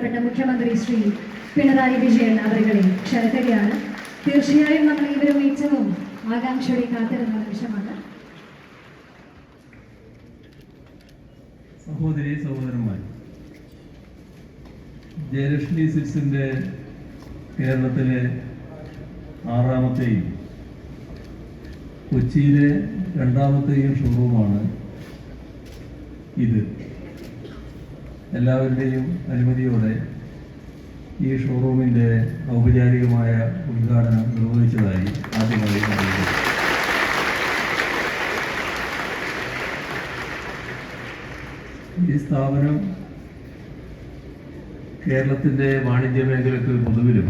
ബഹുമാനപ്പെട്ട മുഖ്യമന്ത്രി ശ്രീ പിണറായി വിജയൻ അവരുകളെ ക്ഷണിക്കുകയാണ്. തീർച്ചയായും നമ്മൾ ഇവരും ഏറ്റവും ആകാംക്ഷയോടെ കാത്തിരുന്ന നിമിഷമാണ് സഹോദരി സഹോദരന്മാർ ജയലക്ഷ്മി സിൽസിന്റെ കേരളത്തിലെ ആറാമത്തെയും കൊച്ചിയിലെ രണ്ടാമത്തെയും ഷോറൂമാണ് ഇത്. എല്ലാവരുടെയും അനുമതിയോടെ ഈ ഷോറൂമിന്റെ ഔപചാരികമായ ഉദ്ഘാടനം നിർവഹിച്ചതായി ആദ്യമായി അറിയിച്ചു ഈ സ്ഥാപനം കേരളത്തിന്റെ വാണിജ്യ മേഖലയ്ക്ക് പൊതുവിലും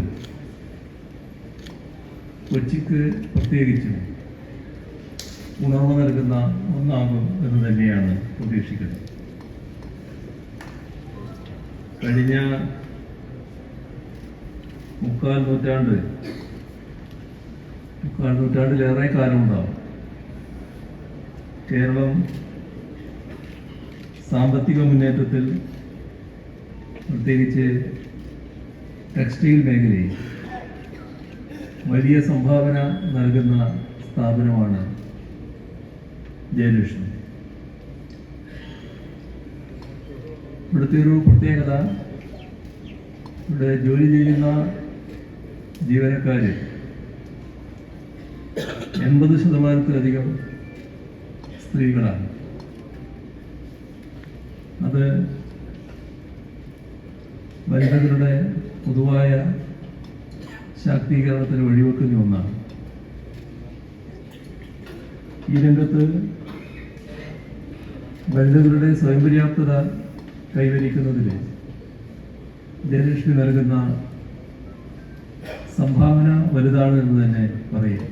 കൊച്ചിക്ക് പ്രത്യേകിച്ചും ഉണർവ് നൽകുന്ന ഒന്നാകും എന്ന് തന്നെയാണ് പ്രതീക്ഷിക്കുന്നത്. കഴിഞ്ഞ മുക്കാൽ നൂറ്റാണ്ട് മുക്കാൽ നൂറ്റാണ്ടിലേറെ കാലമുണ്ടാവും. കേരളം സാമ്പത്തിക മുന്നേറ്റത്തിൽ പ്രത്യേകിച്ച് ടെക്സ്റ്റൈൽ മേഖലയിൽ വലിയ സംഭാവന നൽകുന്ന സ്ഥാപനമാണ് ജയലക്ഷ്മി ഇവിടുത്തെ ഒരു പ്രത്യേകത ഇവിടെ ജോലി ചെയ്യുന്ന ജീവനക്കാർ എൺപത് ശതമാനത്തിലധികം സ്ത്രീകളാണ്. അത് വനിതകളുടെ പൊതുവായ ശാക്തീകരണത്തിന് വഴിവെക്കുന്ന ഒന്നാണ്. ഈ രംഗത്ത് വനിതകളുടെ സ്വയം പര്യാപ്തത കൈവരിക്കുന്നതിൽ ജയലക്ഷ്മി നൽകുന്ന സംഭാവന വലുതാണ് എന്ന് തന്നെ പറയും.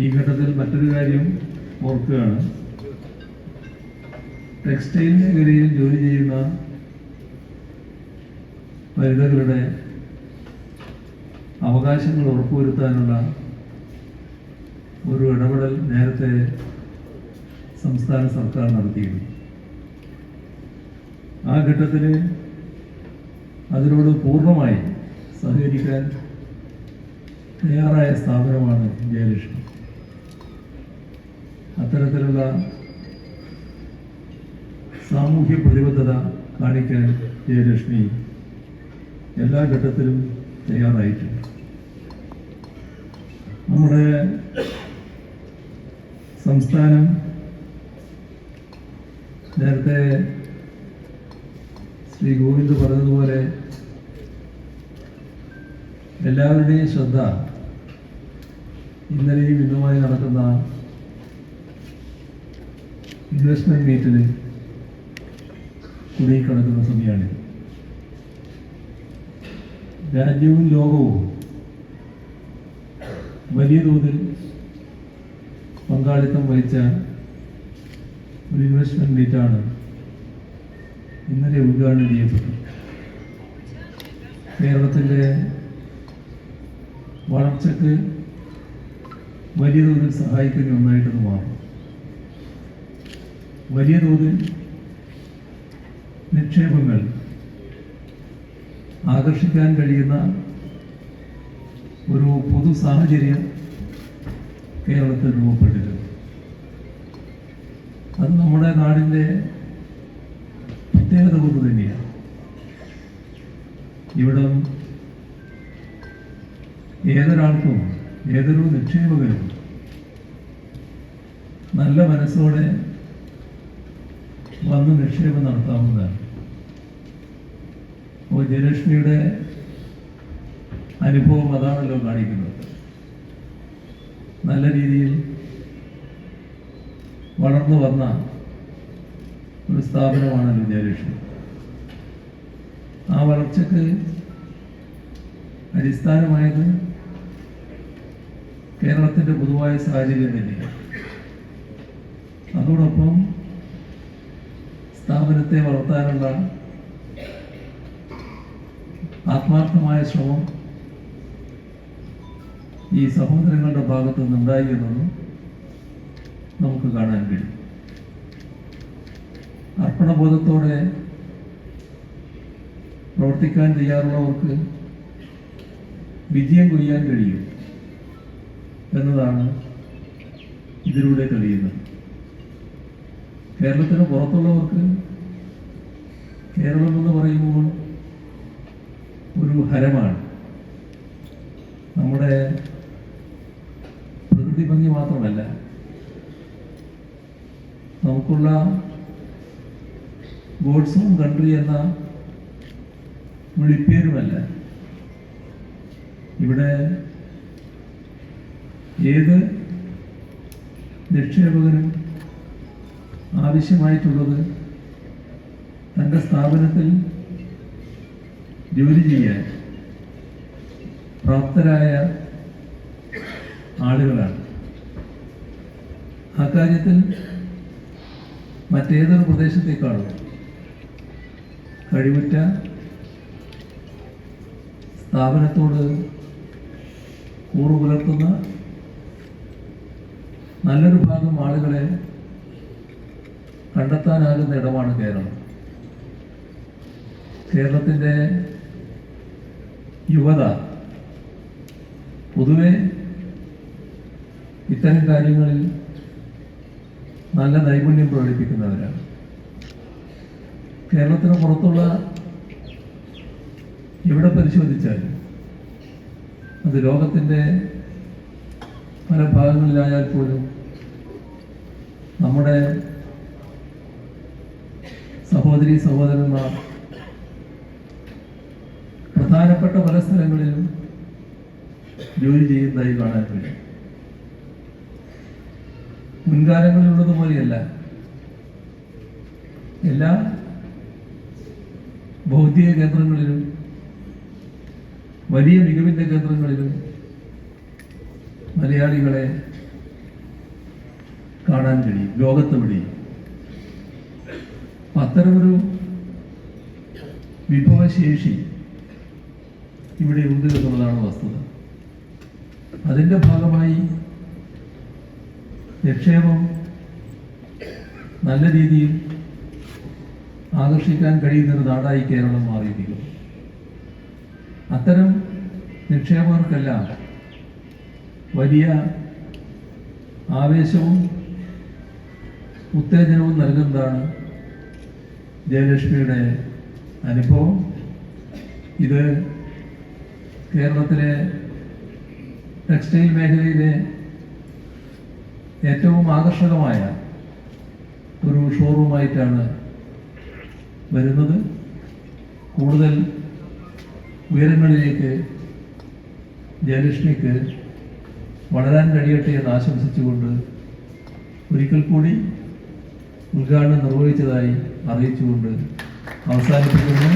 ഈ ഘട്ടത്തിൽ മറ്റൊരു കാര്യം ഓർക്കുകയാണ്. ടെക്സ്റ്റൈൽ മേഖലയിൽ ജോലി ചെയ്യുന്ന വനിതകളുടെ അവകാശങ്ങൾ ഉറപ്പുവരുത്താനുള്ള ഒരു ഇടപെടൽ നേരത്തെ സംസ്ഥാന സർക്കാർ നടത്തിയിരുന്നു. ആ ഘട്ടത്തിൽ അതിനോട് പൂർണമായി സഹകരിക്കാൻ തയ്യാറായ സ്ഥാപനമാണ് ജയലക്ഷ്മി. അത്തരത്തിലുള്ള സാമൂഹ്യ പ്രതിബദ്ധത കാണിക്കാൻ ജയലക്ഷ്മി എല്ലാ ഘട്ടത്തിലും തയ്യാറായിട്ടുണ്ട്. നമ്മുടെ സംസ്ഥാനം നേരത്തെ ശ്രീ ഗോവിന്ദ് പറഞ്ഞതുപോലെ എല്ലാവരുടെയും ശ്രദ്ധ ഇന്നലെയും ഇന്നുമായി നടക്കുന്ന ഇൻവെസ്റ്റ്മെന്റ് മീറ്റിന് കുടുങ്ങിക്കിടക്കുന്ന സമയമാണിത് രാജ്യവും ലോകവും വലിയ തോതിൽ പങ്കാളിത്തം വഹിച്ച ഒരു ഇൻവെസ്റ്റ്മെന്റ് മീറ്റാണ് ഇന്നലെ ഉദ്ഘാടനം ചെയ്യപ്പെട്ടു. കേരളത്തിന്റെ വളർച്ചയ്ക്ക് വലിയ തോതിൽ സഹായിക്കുന്ന ഒന്നായിട്ടത് മാറും വലിയ തോതിൽ നിക്ഷേപങ്ങൾ ആകർഷിക്കാൻ കഴിയുന്ന ഒരു പൊതു സാഹചര്യം കേരളത്തിൽ രൂപപ്പെട്ടിരുന്നു. അത് നമ്മുടെ നാടിന്റെ പ്രത്യേകത കൊണ്ട് തന്നെയാണ് ഇവിടം ഏതൊരാൾക്കും ഏതൊരു നിക്ഷേപകരും നല്ല മനസ്സോടെ വന്ന് നിക്ഷേപം നടത്താവുന്നതാണ്. അപ്പോൾ ജയലക്ഷ്മിയുടെ അനുഭവം അതാണല്ലോ കാണിക്കുന്നത്. നല്ല രീതിയിൽ വളർന്നു വന്ന ഒരു സ്ഥാപനമാണ് വിദ്യാലക്ഷ്മി ആ വളർച്ചക്ക് അടിസ്ഥാനമായത് കേരളത്തിന്റെ പൊതുവായ സാഹചര്യം തന്നെയാണ്. അതോടൊപ്പം സ്ഥാപനത്തെ വളർത്താനുള്ള ആത്മാർത്ഥമായ ശ്രമം ഈ സഹോദരങ്ങളുടെ ഭാഗത്തു നിന്നുണ്ടായി എന്നൊന്നും നമുക്ക് കാണാൻ കഴിയും. അർപ്പണബോധത്തോടെ പ്രവർത്തിക്കാൻ തയ്യാറുള്ളവർക്ക് വിജയം കൊയ്യാൻ കഴിയും എന്നതാണ് ഇതിലൂടെ തെളിയുന്നത്. കേരളത്തിന് പുറത്തുള്ളവർക്ക് കേരളം എന്ന് പറയുമ്പോൾ ഒരു ഹരമാണ്. നമ്മുടെ പ്രകൃതി ഭംഗി മാത്രമല്ല നമുക്കുള്ള ഗോഡ്സ് കൺട്രി എന്ന വിളിപ്പേരുമല്ല. ഇവിടെ ഏത് നിക്ഷേപകനും ആവശ്യമായിട്ടുള്ളത് തന്റെ സ്ഥാപനത്തിൽ ജോലി ചെയ്യാൻ പ്രാപ്തരായ ആളുകളാണ്. അക്കാര്യത്തിൽ മറ്റേതൊരു പ്രദേശത്തേക്കാളും കഴിവുറ്റ സ്ഥാപനത്തോട് കൂറു പുലർത്തുന്ന നല്ലൊരു ഭാഗം ആളുകളെ കണ്ടെത്താനാകുന്ന ഇടമാണ് കേരളം. കേരളത്തിന്റെ യുവത പൊതുവെ ഇത്തരം കാര്യങ്ങളിൽ നല്ല നൈപുണ്യം പ്രകടിപ്പിക്കുന്നവരാണ്. കേരളത്തിന് പുറത്തുള്ള എവിടെ പരിശോധിച്ചാലും അത് ലോകത്തിന്റെ പല ഭാഗങ്ങളിലായാൽ പോലും നമ്മുടെ സഹോദരി സഹോദരന്മാർ പ്രധാനപ്പെട്ട പല സ്ഥലങ്ങളിലും ജോലി ചെയ്യുന്നതായി കാണാൻ കഴിയും. മുൻകാലങ്ങളിലുള്ളതുപോലെയല്ല. എല്ലാ ഭൗതിക കേന്ദ്രങ്ങളിലും വലിയ മികവിന്റെ കേന്ദ്രങ്ങളിലും മലയാളികളെ കാണാൻ കഴിയും ലോകത്ത് അപ്പൊ അത്തരമൊരു വിഭവശേഷി ഇവിടെ ഉണ്ട് എന്നുള്ളതാണ് വസ്തുത. അതിന്റെ ഭാഗമായി നിക്ഷേപം നല്ല രീതിയിൽ ആകർഷിക്കാൻ കഴിയുന്നൊരു നാടായി കേരളം മാറിയിരിക്കുന്നു. അത്തരം നിക്ഷേപകർക്കെല്ലാം വലിയ ആവേശവും ഉത്തേജനവും നൽകുന്നതാണ് ജയലക്ഷ്മിയുടെ അനുഭവം. ഇത് കേരളത്തിലെ ടെക്സ്റ്റൈൽ മേഖലയിലെ ഏറ്റവും ആകർഷകമായ ഒരു ഷോറൂമായിട്ടാണ് വരുന്നത് കൂടുതൽ ഉയരങ്ങളിലേക്ക് ജയലക്ഷ്മിക്ക് വളരാൻ കഴിയട്ടെ എന്ന് ആശംസിച്ചുകൊണ്ട് ഒരിക്കൽ കൂടി ഉദ്ഘാടനം നിർവഹിച്ചതായി അറിയിച്ചുകൊണ്ട് അവസാനിപ്പിക്കുന്നു.